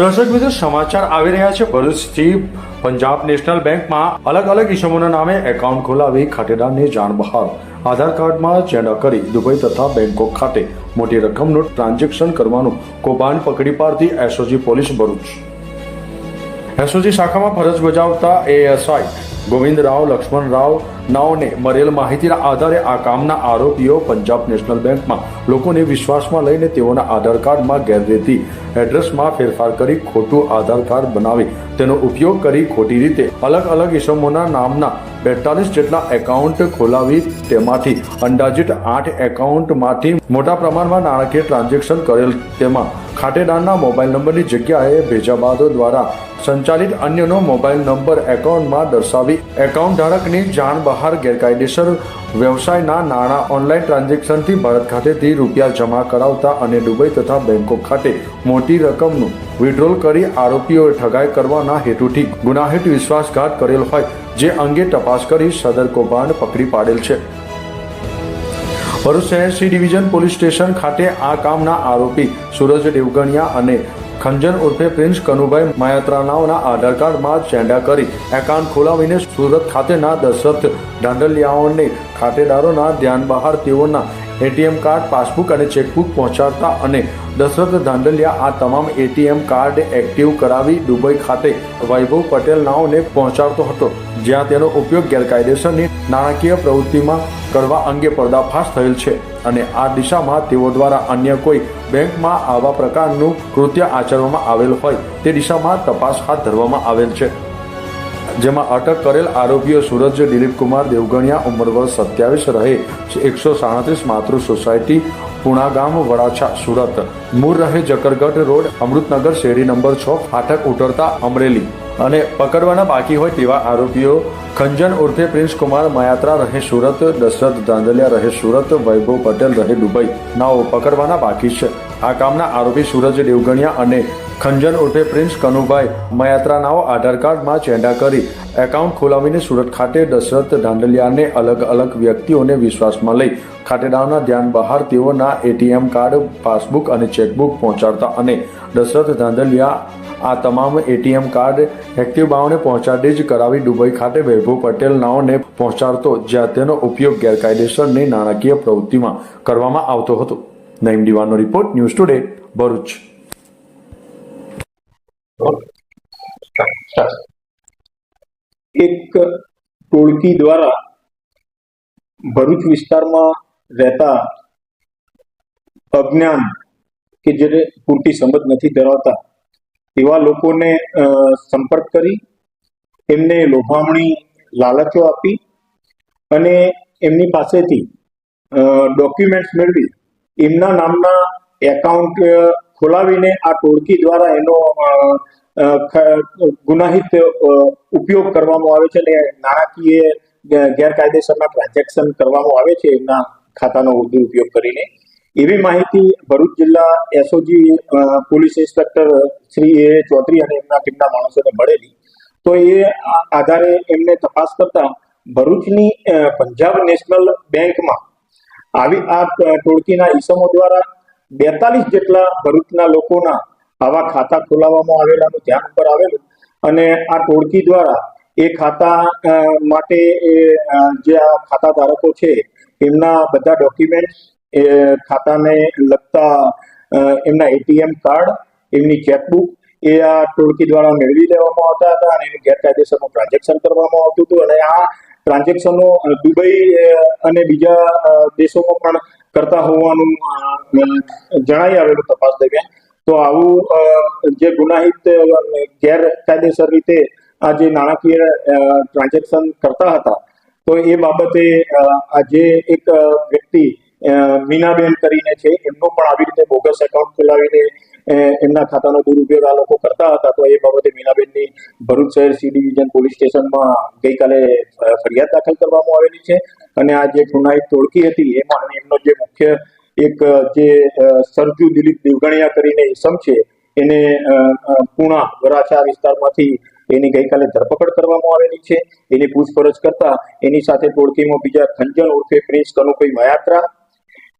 દર્શક મિત્રો સમાચાર આવી રહ્યા છે. ભરૂચથી પંજાબ નેશનલ બેંકમાં અલગ અલગ ઇસમોના નામે એકાઉન્ટ ખોલાવી ખાતેદારની જાણ બહાર. આધાર કાર્ડમાં ચેડા કરી દુબઈ તથા બેંકોક ખાતે મોટી રકમનું ટ્રાન્ઝેક્શન કરવાનું કૌભાંડ પકડી પાડતી એસઓજી પોલીસ ભરૂચ. એસઓજી શાખામાં ફરજ બજાવતા એએસઆઈ લક્ષ્મણ રાવ નાઓને મળેલ માહિતીના આધારે આ કામના આરોપીઓ પંજાબ નેશનલ બેંકમાં લોકોને વિશ્વાસમાં લઈને તેઓના આધાર કાર્ડમાં ગેરરીતિ એડ્રેસમાં ફેરફાર કરી ખોટું આધાર કાર્ડ બનાવી તેનો ઉપયોગ કરી ખોટી રીતે અલગ અલગ ઇસમોના નામના બેતાલીસ જેટલા એકાઉન્ટ ખોલાવી તેમાંથી અંદાજિત આઠ એકાઉન્ટમાંથી મોટા પ્રમાણમાં નાણાકીય ટ્રાન્ઝેક્શન કરેલ તેમાં ખાતેદારના મોબાઈલ નંબરની જગ્યાએ ભેજાબાદો દ્વારા સંચાલિત અન્યનો મોબાઈલ નંબર એકાઉન્ટમાં દર્શાવી એકાઉન્ટ ધારકની જાણ બહાર ગેરકાયદેસર વ્યવસાયના નાણાં ઓનલાઈન ટ્રાન્ઝેક્શનથી ભારત ખાતેથી રૂપિયા જમા કરાવતા અને દુબઈ તથા બેંકોક ખાતે મોટી રકમનું વિડ્રોલ કરી આરોપીઓએ ઠગાઈ કરવાના હેતુથી ગુનાહિત વિશ્વાસઘાત કરેલ હોય જે અંગે તપાસ કરી સદર કૌભાંડ પકડી પાડેલ છે. ભરૂચ શહેર સી ડિવિઝન પોલીસ સ્ટેશન ખાતે આ કામના આરોપી સુરજ દેવગણિયા અને ખંજન ઉર્ફે પ્રિન્સ કનુભાઈ માયાત્રાનાઓના આધાર કાર્ડમાં ચેંડા કરી એકાઉન્ટ ખોલાવીને સુરત ખાતેના દશરથ ડાંડલિયાઓને ખાતેદારોના ધ્યાન બહાર તેઓના એટીએમ કાર્ડ, પાસબુક અને ચેકબુક પહોંચાડતા અને દશરથ ધાંડલિયા આ તમામ એટીએમ કાર્ડ એક્ટિવ કરાવી દુબઈ ખાતે વૈભવ પટેલ નાઓને પહોંચાડતો હતો, જ્યાં તેનો ઉપયોગ ગેરકાયદેસરની નાણાકીય પ્રવૃત્તિમાં કરવા અંગે પર્દાફાશ થયેલ છે. અને આ દિશામાં તેઓ દ્વારા અન્ય કોઈ બેંકમાં આવા પ્રકારનું કૃત્ય આચરવામાં આવેલ હોય તે દિશામાં તપાસ હાથ ધરવામાં આવેલ છે. જેમાં અટક કરેલ આરોપીઓ સુરજ દિલીપકુમાર દેવગણિયા ઉંમર સત્યાવીસ રહે એકસો સાડત્રીસ માતૃ સોસાયટી પુણાગામ વડાછા, સુરત. મૂળ રહે જકરગઢ રોડ, અમૃતનગર શેરી નંબર છ, ફાટક ઉતરતા અમરેલી. અને પકડવાના બાકી હોય તેવા આરોપીઓ ખંજન ઉર્ફે પ્રિન્સ કુમાર મયાત્રા રહે સુરત, દશરથ ધાંધલિયા રહે સુરત, વૈભવ પટેલ રહે દુબઈ. નાઓ પકડવાના બાકી છે. આ કામના આરોપી સૂરજ દેવગણિયા અને ખંજન ઉર્ફે પ્રિન્સ કનુભાઈ, મયાત્રાનાઓ આધાર કાર્ડમાં ચેંડા કરી. એકાઉન્ટ ખોલાવીને સુરત ખાતે દશરથ ધાંડલિયાને અલગ અલગ વ્યક્તિઓને વિશ્વાસમાં લઈ. ખાતેદારોના ધ્યાન બહાર તેઓના એટીએમ કાર્ડ, પાસબુક અને ચેકબુક પહોંચાડતા અને દશરથ ધાંધલિયા આ તમામ એટીએમ કાર્ડ એક્ટિવ બાઓને પહોંચાડી જ કરાવી દુબઈ ખાતે વૈભવ પટેલ નાઓને પહોંચાડતો, જ્યાં તેનો ઉપયોગ ગેરકાયદેસરની નાણાકીય પ્રવૃત્તિમાં કરવામાં આવતો હતો. Naeem દિવાનો report, news today, Bharuch. એક ટોળકી દ્વારા ભરૂચ વિસ્તારમાં રહેતા અજ્ઞાન કે જેને પૂરતી સમજ નથી ધરાવતા, એવા લોકોને સંપર્ક કરી, એમને લોભામણી લાલચો આપી અને એમની પાસેથી ડોક્યુમેન્ટ્સ મેળવી. એમના નામના એકાઉન્ટ ખોલાવીને આ ટોળકી દ્વારા એનો ગુનાહિત ઉપયોગ કરવામાં આવે છે અને નાણાકીય ગેરકાયદેસરના ટ્રાન્ઝેક્શન કરવામાં આવે છે એમના ખાતાનો દુરુપયોગ કરીને. એવી માહિતી ભરૂચ જિલ્લા SOG police inspector Shri A Chaudhari અને એમના ટીમના માણસોને મળેલી. તો એ આધારે એમને તપાસ કરતા ભરૂચની પંજાબ નેશનલ બેંકમાં આવી આ ટોળકીના ઈસમો દ્વારા બેતાલીસ જેટલા ભરૂચના લોકોના આવા ખાતા ખોલાવવામાં આવેલાનું ધ્યાન ઉપર આવેલું અને આ ટોળકી દ્વારા એ ખાતા માટે જે આ ખાતા ધારકો છે, એમના બધા ડોક્યુમેન્ટ ખાતાને લગતા એમના એટીએમ કાર્ડ એમની ચેકબુક એ આ ટોળકી દ્વારા મેળવી લેવામાં આવતા હતા અને એનું ગેરકાયદેસરનું ટ્રાન્ઝેક્શન કરવામાં આવતું હતું અને આ ટ્રાન્ઝેક્શનો દુબઈ અને બીજા દેશોમાં પણ કરતા હોવાનું અ, જણાઈ આવેલું તપાસ દરમિયાન. તો આવું જે ગુનાહિત ગેરકાયદેસર રીતે આ જે નાણાકીય ટ્રાન્ઝેક્શન કરતા હતા તો એ બાબતે આ જે એક વ્યક્તિ મીનાબેન કરીને છે એમનું પણ આવી રીતે બોગસ એકાઉન્ટ ખોલાવીને એમના ખાતાનો દુરુપયોગ આ લોકો કરતા હતા તો એ બાબતે મીનાબેનની ભરૂચ શહેર સી ડિવિઝન પોલીસ સ્ટેશનમાં ગઈકાલે ફરિયાદ દાખલ કરવામાં આવેલી છે. અને આ જે ગુનાહિત ટોળકી હતી એમાં એમનો જે મુખ્ય એક જે સરજુ દિલીપ દેવગણિયા કરીને ઇસમ છે એને પૂણા વરાછા વિસ્તારમાંથી એની ગઈકાલે ધરપકડ કરવામાં આવેલી છે. એની પૂછપરછ કરતા એની સાથે ટોળકીમાં બીજા ખંજન ઉર્ફે પ્રિન્સ કનુભાઈ મયાત્રા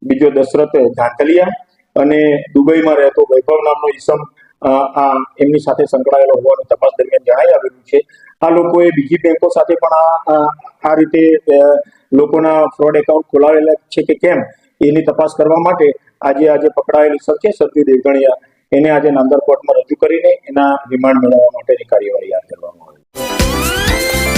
બીજો દશરથ ઝાંકલિયા અને દુબઈમાં રહેતો વૈભવ નામનો ઈસમ અ, આ એમની સાથે સંકળાયેલો હોવાનું તપાસ દરમિયાન જણાઈ આવેલું છે. આ લોકોએ બીજી બેંકો સાથે પણ આ રીતે લોકોના ફ્રોડ એકાઉન્ટ ખોલાવેલા છે કે કેમ? એની તપાસ કરવા માટે આજે આજે પકડાયેલી સત્ય દેવગણિયા એને આજે નાંદર કોર્ટમાં રજૂ કરીને એના રિમાન્ડ મેળવવા માટેની કાર્યવાહી હાથ ધરવામાં આવી.